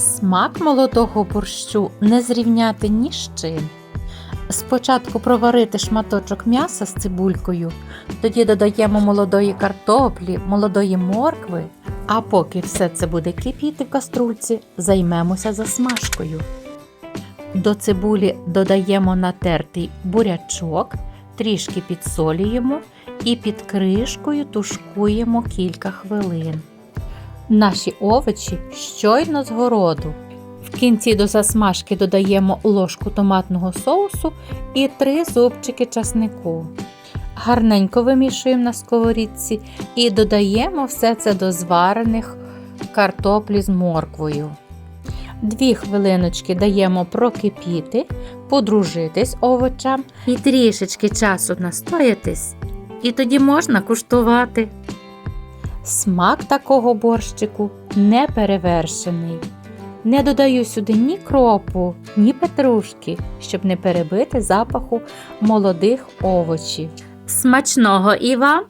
Смак молодого борщу не зрівняти ні з чим. Спочатку проварити шматочок м'яса з цибулькою, тоді додаємо молодої картоплі, молодої моркви, а поки все це буде кипіти в каструльці, займемося засмажкою. До цибулі додаємо натертий бурячок, трішки підсолюємо і під кришкою тушкуємо кілька хвилин. Наші овочі щойно з городу. В кінці до засмажки додаємо ложку томатного соусу і три зубчики часнику. Гарненько вимішуємо на сковорідці і додаємо все це до зварених картоплі з морквою. Дві хвилиночки даємо прокипіти, подружитись овочам і трішечки часу настоятись, і тоді можна куштувати. Смак такого борщику не перевершений. Не додаю сюди ні кропу, ні петрушки, щоб не перебити запаху молодих овочів. Смачного і вам!